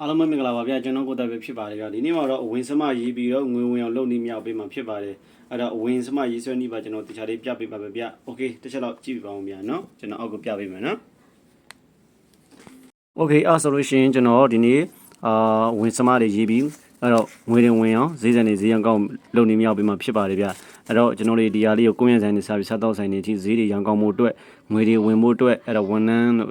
အားလုံးပဲမင်္ဂလာပါဗျာကျွန်တော်ကိုယ်တိုင်ပဲဖြစ်ပါတယ်ဗျာဒီနေ့မှာတော့အဝင်စမရေးပြီးတော့ငွေဝင်အောင်လုပ်နေမြောက်ပေးမှာဖြစ်ပါတယ်အဲ့တော့အဝင်စမရေးဆွဲနေပါကျွန်တော်တခြားလေးပြပေးပါပဲဗျာโอเคတစ်ချက်တော့ကြည့်ပြပါဦးဗျာနော်ကျွန်တော်အောက်ကိုပြပေးမယ်နော်โอเคအဲ့ဆိုလို့ရှိရင်ကျွန်တော်ဒီနေ့အာဝင်စမတွေရေးပြီး အဲ့တော့ငွေတွေဝင်အောင်ဈေးစံတွေဈေးရန်ကောင်းလုပ်နေမြောက်ပေးမှာဖြစ်ပါတယ်ဗျာအဲ့တော့ကျွန်တော်တို့ဒီဟာလေးကိုကိုယ့်ရဲ့ဆိုင်တွေစာပြီးစားတော့ဆိုင်တွေအထိဈေးတွေရန်ကောင်းမှုအတွက်ငွေတွေဝင်မှုအတွက်အဲ့တော့ဝန်ထမ်းတို့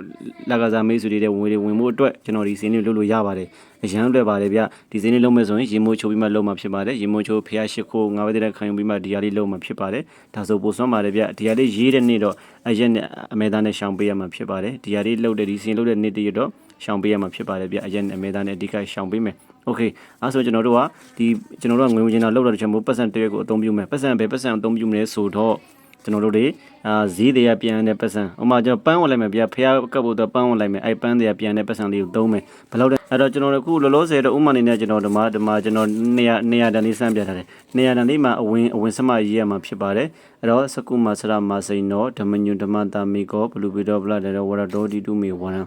လက်ကစားမိတ်ဆွေတွေတဲ့ငွေတွေဝင်မှုအတွက်ကျွန်တော်ဒီဈေးတွေလုပ်လို့ရပါတယ်အရန်လွယ်ပါတယ်ဗျဒီဈေးတွေလုပ်မယ်ဆိုရင်ရေမိုးချိုးပြီးမှလုပ်မှာဖြစ်ပါတယ်ရေမိုးချိုးဖျားရှိခိုးငါးဘက်တဲ့ခံယူပြီးမှဒီဟာလေးလုပ်မှာဖြစ်ပါတယ်ဒါဆိုပို့စွမ်းပါတယ်ဗျဒီဟာလေးရေးတဲ့နေ့တော့အရက်နဲ့အမဲသားနဲ့ရှောင်ပေးရမှာဖြစ်ပါတယ်ဒီဟာလေးလုပ်တဲ့ဒီဈေးလုပ်တဲ့နေ့တည်းတော့ရှောင်ပေးရမှာဖြစ်ပါတယ်ဗျအရက်နဲ့အမဲသားနဲ့အဓိကရှောင်ပေးမယ် โอเคအဲဆိုကျွန်တော်တို့ကဒီကျွန်တော်တို့ကငွေဝင်ချင်တာလောက်တော့တစ်ချက်မို့ပတ်စံတစ်ရက်ကိုအသုံးပြုမယ်ပတ်စံပဲပတ်စံအသုံးပြုမလဲဆိုတော့ကျွန်တော်တို့တွေအာဈေးတွေကပြန်တဲ့ပတ်စံဥပမာကျွန်တော်ပန်းဝင်လိုက်မယ်ဗျာဖះကပ်ဖို့တော့ပန်းဝင်လိုက်မယ်အဲ့ပန်းတွေကပြန်တဲ့ပတ်စံလေးကိုသုံးမယ်ဘယ်လောက်လဲအဲ့တော့ကျွန်တော်တို့ခုလောလောဆယ်တော့ဥပမာအနေနဲ့ကျွန်တော်ဒီမှာဒီမှာကျွန်တော်200 200တန်လေးစမ်းပြထားတယ်200တန်လေးမှာအဝင်အဝင်စမရေးရမှာဖြစ်ပါတယ်အဲ့တော့စကုမဆရာမစိန်တော့ဓမ္မညုဓမ္မတာမီကောဘလူဘီတော့ဗလာတဲ့ဝရတော်ဒီတူမီဝရံ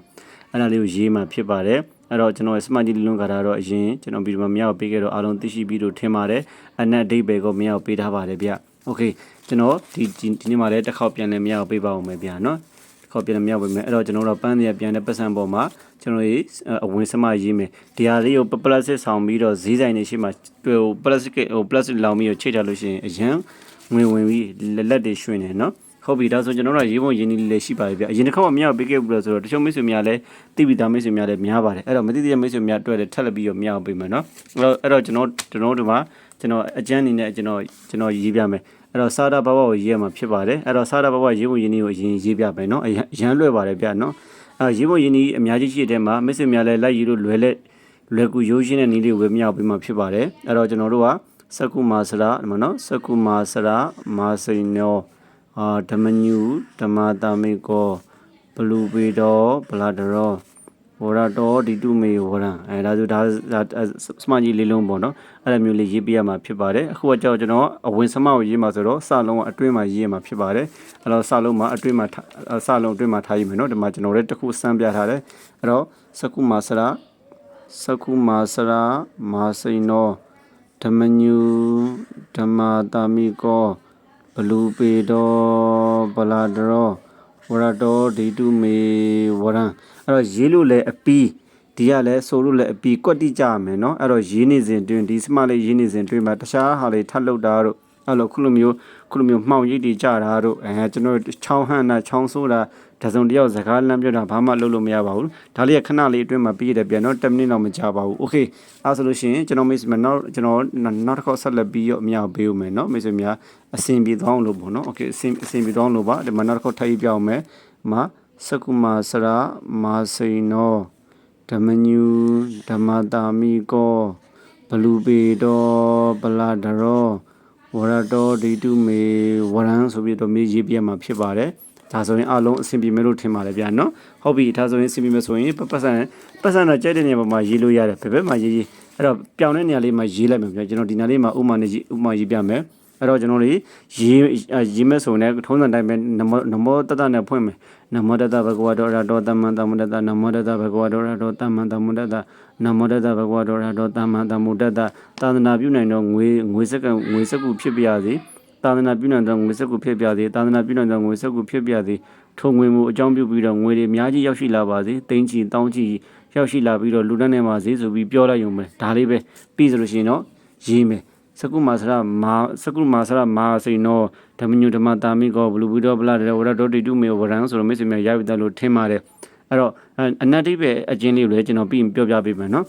အဲ့ဒါလေးကိုရေးမှာဖြစ်ပါတယ် အဲ့တော့ကျွန်တော်ရဲ့ smart ဒီလွန်ကာတာတော့အရင်ကျွန်တော်ဗီဒီယိုမှာမရောက်ပေးခဲ့တော့အားလုံးသိရှိပြီးလို့ထင်ပါတယ်အနက်အဓိပ္ပာယ်ကိုမရောက်ပေးထားပါတယ်ဗျ Okay ကျွန်တော်ဒီဒီနေ့မှလည်းတစ်ခေါက်ပြန်လည်းမရောက်ပေးပါအောင်ပဲဗျာနော်ခေါ်ပြန်မြောက်ပေးမယ်အဲ့တော့ကျွန်တော်တို့ပန်းတွေကပြန်တဲ့ပတ်စံပေါ်မှာကျွန်တော်ရေးအဝင်စမရေးမယ်ဒီဟာလေးကိုပလတ်စစ်ဆောင်ပြီးတော့ဈေးဆိုင်တွေရှိမှဟိုပလတ်စစ်ဟိုပလတ်စစ်လောင်ပြီးတော့ချိန်ထားလို့ရှိရင်အရန်ငွေဝင်ပြီးလက်လက်တွေရွှင်နေနော် ဟုတ်ပြီဒါဆိုကျွန်တော်တို့ရေးဖို့ရင်းနှီးလေးရှိပါပြီဗျအရင်တစ်ခါမှမရပေးခဲ့ဘူးလို့ဆိုတော့တချို့မိတ်ဆွေများလည်းတိပိသားမိတ်ဆွေများလည်းများပါတယ်အဲ့တော့မသိသေးတဲ့မိတ်ဆွေများတွေ့တယ်ထက်လက်ပြီးတော့မရပေးမယ်နော်အဲ့တော့အဲ့တော့ကျွန်တော်ကျွန်တော်တို့မှာကျွန်တော်အကျန်းအနေနဲ့ကျွန်တော်ကျွန်တော်ရေးပြမယ်အဲ့တော့စာတာဘဝကိုရေးရမှာဖြစ်ပါတယ်အဲ့တော့စာတာဘဝရေးဖို့ရင်းနှီးကိုအရင်ရေးပြမယ်နော်အရန်လွယ်ပါတယ်ဗျနော်အဲ့ရေးဖို့ရင်းနှီးအများကြီးရှိတဲ့မှာမိတ်ဆွေများလည်းလိုက်ရေးလို့လွယ်လက်လွယ်ကူရိုးရှင်းတဲ့နည်းလေးဝေမျှပေးမှာဖြစ်ပါတယ်အဲ့တော့ကျွန်တော်တို့ကစကုမာစရာမနော်စကုမာစရာမာစိန်နော အာဓမ္မညုဓမ္မတာမေကောဘလူပေတော်ဗလာဒရောဝရတော်ဒီတုမေဝရံအဲဒါဆိုဒါစမကြီးလေးလုံးပေါ့နော်အဲ့လိုမျိုးလေးရေးပြရမှာဖြစ်ပါတယ်အခုကကြောက်ကျွန်တော်အဝင်စမကိုရေးမှာဆိုတော့စလုံးကအတွင်းမှာရေးရမှာဖြစ်ပါတယ်အဲ့တော့စလုံးမှာအတွင်းမှာစလုံးအတွင်းမှာထားရမယ်နော်ဒီမှာကျွန်တော်လည်းတစ်ခုစမ်းပြထားတယ်အဲ့တော့စကုမာစရာစကုမာစရာမာစိနောဓမ္မညုဓမ္မတာမိကော ဘလူပေတော်ဗလာဒရောဝရတော်ဒီတုမေဝရံအဲ့တော့ရေးလို့လည်းအပီးဒီကလည်းဆိုလို့လည်းအပီကွက်တိကြရမယ်เนาะအဲ့တော့ရေးနေစဉ်တွင်ဒီစမလေးရေးနေစဉ်တွင်မှာတခြားဟာလေးထပ်လောက်တာတို့အဲ့လိုခုလိုမျိုးခုလိုမျိုးမှောင်ရိပ်တွေကြတာတို့အဲကျွန်တော်ချောင်းဟန့်တာချောင်းဆိုးတာ တစုံတယောက်စကားလမ်းပြောတာဘာမှလုပ်လို့မရပါဘူးဒါလေးကခဏလေးအတွင်းမှာပြီးရတယ်ပြန်တော့10မိနစ်တော့မကြာပါဘူးโอเคအဲဆိုလို့ရှိရင်ကျွန်တော်မိတ်ဆွေများနောက်ကျွန်တော်နောက်တစ်ခေါက်ဆက်လက်ပြီးတော့အများပေးဦးမယ်เนาะမိတ်ဆွေများအဆင်ပြေသွားအောင်လို့ပေါ့เนาะโอเคအဆင်အဆင်ပြေသွားအောင်လို့ပါဒီမှာနောက်တစ်ခေါက်ထပ်ရေးပြအောင်မယ်မှာစကုမာစရာမာစိနောဓမ္မညုဓမ္မတာမိကောဘလူပေတော်ပလာဒရောဝရတော်ဒီတုမေဝရံဆိုပြီးတော့မြေရေးပြမှာဖြစ်ပါတယ် ဒါဆိုရင်အလုံးအဆင်ပြေမယ်လို့ထင်ပါတယ်ဗျာနော်ဟုတ်ပြီဒါဆိုရင်အဆင်ပြေမယ်ဆိုရင်ပတ်စံပတ်စံတော့ကြိုက်တဲ့နေရာမှာရေးလို့ရတယ်ဘယ်ဘက်မှာရေးရေးအဲ့တော့ပြောင်းတဲ့နေရာလေးမှာရေးလိုက်မယ်ဗျာကျွန်တော်ဒီနေရာလေးမှာဥမာနဲ့ဥမာရေးပြမယ်အဲ့တော့ကျွန်တော်လေးရေးရေးမဲ့ဆိုရင်ထုံးစံတိုင်းပဲနမောနမောတတနဲ့ဖွင့်မယ်နမောတတဘဂဝါတောရတောတမ္မံတမ္မတတနမောတတဘဂဝါတောရတောတမ္မံတမ္မတတနမောတတဘဂဝါတောရတောတမ္မံတမ္မတတသာသနာပြုနိုင်တော့ငွေငွေစက္ကငွေစက္ကူဖြစ်ပြရစေ သာသနာပြုနိုင်တော့ငွေစက္ကူဖြစ်ပြစေသာသနာပြုနိုင်တော့ငွေစက္ကူဖြစ်ပြစေထုံငွေမှုအကြောင်းပြုပြီးတော့ငွေတွေအများကြီးရောက်ရှိလာပါစေတိမ့်ချီတောင်းချီရောက်ရှိလာပြီးတော့လူတန်းထဲမှာဈေးဆိုပြီးပြောလိုက်ရုံပဲဒါလေးပဲပြီးဆိုလို့ရှိရင်တော့ရေးမယ်စကုမာစရမာစကုမာစရမာစိနောဓမ္မညုဓမ္မတာမိကောဘလူဘီတော်ဗလာတဲ့ဝရတော်တိတုမေဝရံဆိုတော့မိတ်ဆွေများရပြီတလို့ထင်ပါတယ်အဲ့တော့အနတ်တိပဲအချင်းလေးကိုလည်းကျွန်တော်ပြီးပြောပြပေးမယ်နော်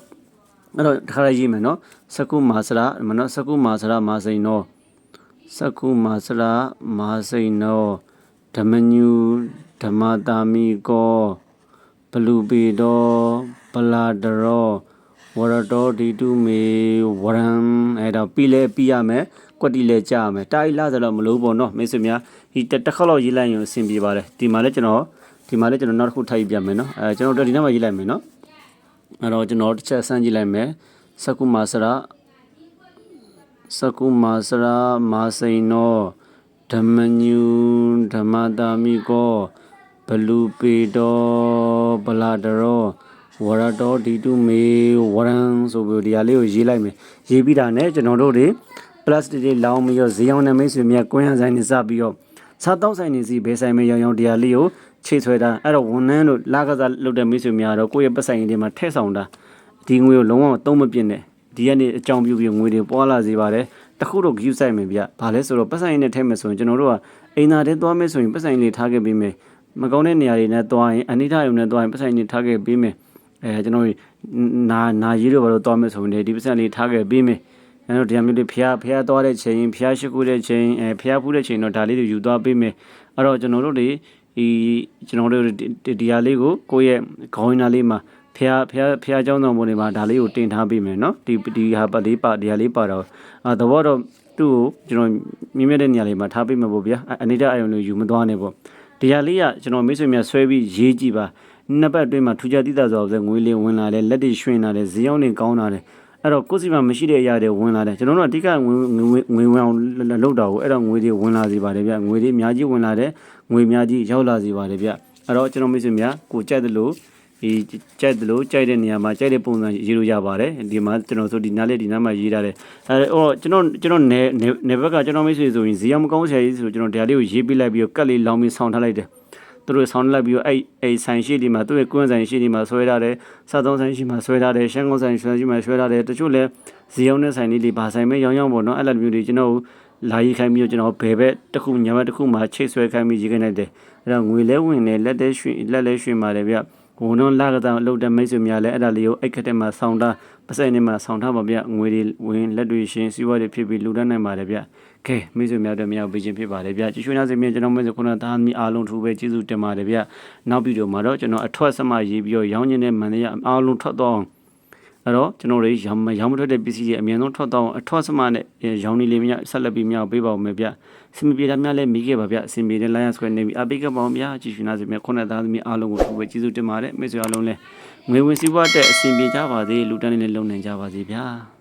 အဲ့တော့တစ်ခါလေးရေးမယ်နော်စကုမာစရမနော်စကုမာစရမာစိနော စကုမာစရမာစိနောဓမ္မညုဓမ္မတာမိကောဘလူဘီတော်ဗလာဒရောဝရတော်ဒီတုမေဝရံအဲ့တော့ပြီးလဲပြီးရမယ်ကွက်တီလဲကြာရမယ်တာရီလာဆိုတော့မလို့ပေါ့နော်မိတ်ဆွေများဒီတစ်ခါတော့ရေးလိုက်ရင်အဆင်ပြေပါတယ်ဒီမှာလဲကျွန်တော်ဒီမှာလဲကျွန်တော်နောက်တစ်ခုထပ်ရေးပြမယ်နော်အဲကျွန်တော်ဒီနောက်မှာရေးလိုက်မယ်နော်အဲ့တော့ကျွန်တော်တစ်ချက်ဆန်းကြည့်လိုက်မယ်စကုမာစရာ စကုမာစရာမာစိန်နောဓမ္မညုဓမ္မတာမိကောဘလူပေတော်ဗလာဒရောဝဝရတော်ဒီတူမေဝရန်ဆိုပြီးဒီဟာလေးကိုရေးလိုက်မယ်ရေးပြီးတာနဲ့ကျွန်တော်တို့တွေ plastic တွေလောင်းပြီးတော့ဈေးအောင်နဲ့မိတ်ဆွေများကွင်းရဆိုင်နေစပြီးတော့စားတောက်ဆိုင်နေစီဘယ်ဆိုင်မဲရောင်ရောင်ဒီဟာလေးကိုချိတ်ဆွဲတာအဲ့တော့ဝန်နှန်းတို့လာကစားလုပ်တဲ့မိတ်ဆွေများတော့ကိုယ့်ရဲ့ပတ်ဆိုင်တွေမှာထည့်ဆောင်တာဒီငွေကိုလုံးဝသုံးမပြစ်နဲ့ ဒီကနေ့အကြောင်းပြုပြီးငွေတွေပွာလာစေပါတယ်တခုတော့ view site မယ်ဗျဘာလဲဆိုတော့ပတ်ဆိုင်နဲ့ထည့်မယ်ဆိုရင်ကျွန်တော်တို့ကအိမ်သာထဲသွားမယ်ဆိုရင်ပတ်ဆိုင်လေးထားခဲ့ပြီးမယ်မကောင်းတဲ့နေရာတွေနဲ့သွားရင်အနိဋ္ဌယုံနဲ့သွားရင်ပတ်ဆိုင်လေးထားခဲ့ပြီးမယ်အဲကျွန်တော်တို့နာနာရေးတော့ဘာလို့သွားမယ်ဆိုရင်ဒီပတ်ဆိုင်လေးထားခဲ့ပြီးမယ်အဲတော့ဒီအမျိုးလေးဖျားဖျားသွားတဲ့ချိန်ဖျားရှိခိုးတဲ့ချိန်အဲဖျားဖူးတဲ့ချိန်တော့ဒါလေးတွေယူသွားပေးမယ်အဲ့တော့ကျွန်တော်တို့တွေဒီကျွန်တော်တို့ဒီဟာလေးကိုကိုယ့်ရဲ့ခေါင်းရင်းသားလေးမှာ ဖျားဖျားဖျားเจ้าတော်ဘုံတွေမှာဒါလေးကိုတင်ထားပေးမယ်เนาะဒီဒီဟာပတ်လေးပါဒီဟာလေးပါတော့အာသဘောတော့သူ့ကိုကျွန်တော်မြင်မြတ်တဲ့နေရာလေးမှာထားပေးမှာပေါ့ဗျာအနိဒအယုံလေးယူမသွားနဲ့ပေါ့ဒီဟာလေးကကျွန်တော်မိတ်ဆွေများဆွဲပြီးရေးကြည့်ပါနှစ်ပတ်အတွင်းမှာထူးခြားတိတာဆိုတော့ငွေလေးဝင်လာတယ်လက်တွေရွှင်လာတယ်ဈေးရောက်နေကောင်းလာတယ်အဲ့တော့ကိုယ်စီမှာမရှိတဲ့အရာတွေဝင်လာတယ်ကျွန်တော်တို့အဓိကငွေငွေငွေဝင်အောင်လုပ်တာကိုအဲ့တော့ငွေတွေဝင်လာစေပါတယ်ဗျငွေတွေအများကြီးဝင်လာတယ်ငွေအများကြီးရောက်လာစေပါတယ်ဗျအဲ့တော့ကျွန်တော်မိတ်ဆွေများကိုကြိုက်တယ်လို့ ဒီကြိုက်တယ်လို့ကြိုက်တဲ့နေရာမှာကြိုက်တဲ့ပုံစံရေးလို့ရပါတယ်ဒီမှာကျွန်တော်ဆိုဒီနားလေးဒီနားမှာရေးထားတယ်အဲဟိုကျွန်တော်ကျွန်တော်နေနေဘက်ကကျွန်တော်မိတ်ဆွေဆိုရင်ဇီယမကောင်းဆရာကြီးဆိုကျွန်တော်ဒါလေးကိုရေးပြလိုက်ပြီးတော့ကတ်လေးလောင်းပြီးဆောင်းထားလိုက်တယ်သူတို့ဆောင်းလိုက်ပြီးတော့အဲ့အဲ့ဆိုင်ရှိဒီမှာသူ့ရဲ့ကွန်းဆိုင်ရှိဒီမှာဆွဲထားတယ်စားသုံးဆိုင်ရှိမှာဆွဲထားတယ်ရှမ်းကုန်းဆိုင်ရှိမှာဆွဲထားတယ်တချို့လဲဇီယုံနဲ့ဆိုင်လေးတွေဘာဆိုင်မဲရောင်းရောင်းပေါ့နော်အဲ့လိုမျိုးတွေကျွန်တော်လာရေးခိုင်းပြီးတော့ကျွန်တော်ဘယ်ဘက်တစ်ခုညမတစ်ခုမှာချိတ်ဆွဲခိုင်းပြီးရေးခိုင်းလိုက်တယ်အဲ့တော့ငွေလဲဝင်တယ်လက်သေးရွှင်လက်လဲရွှင်ပါတယ်ဗျ ဝန်တော့လာကစားအလုပ်တဲ့မိတ်ဆွေများလည်းအဲ့ဒါလေးကိုအိတ်ခက်တဲ့မှာဆောင်းတာပတ်စံနေမှာဆောင်းထားပါဗျငွေတွေဝင်လက်တွေရှင်စီးပွားတွေဖြစ်ပြီးလူတန်းနိုင်ပါတယ်ဗျကဲမိတ်ဆွေများတို့မြောက်ပေးခြင်းဖြစ်ပါတယ်ဗျကြည့်ရွှေနာစီမြင်ကျွန်တော်မိတ်ဆွေခုနသားမီအားလုံးထူပဲကျေးဇူးတင်ပါတယ်ဗျနောက်ဗီဒီယိုမှာတော့ကျွန်တော်အထွက်စမရေးပြီးတော့ရောင်းချင်တဲ့မန်နေရအားလုံးထွက်တော့ အောင်အဲ့တော့ကျွန်တော်တို့ရောင်းရောင်းမထွက်တဲ့ပစ္စည်းတွေအမြင်ဆုံးထွက်တော့အောင်အထွက်စမနဲ့ရောင်းနေလေးမြဆက်လက်ပြီးမြောက်ပေးပါဦးမယ်ဗျစင်မပြေတာများလည်းမိခဲ့ပါဗျအစင်ပြေတဲ့ line ဆွဲနေပြီးအပိကပေါင်းဗျကြည့်ရွှေနာစီမြင်ခုနသားသမီးအားလုံးကိုထူပဲကျေးဇူးတင်ပါတယ်မိတ်ဆွေအားလုံးလည်းငွေဝင်စည်းပွားတဲ့အဆင်ပြေကြပါစေလူတန်းလေးလည်းလုံနိုင်ကြပါစေဗျာ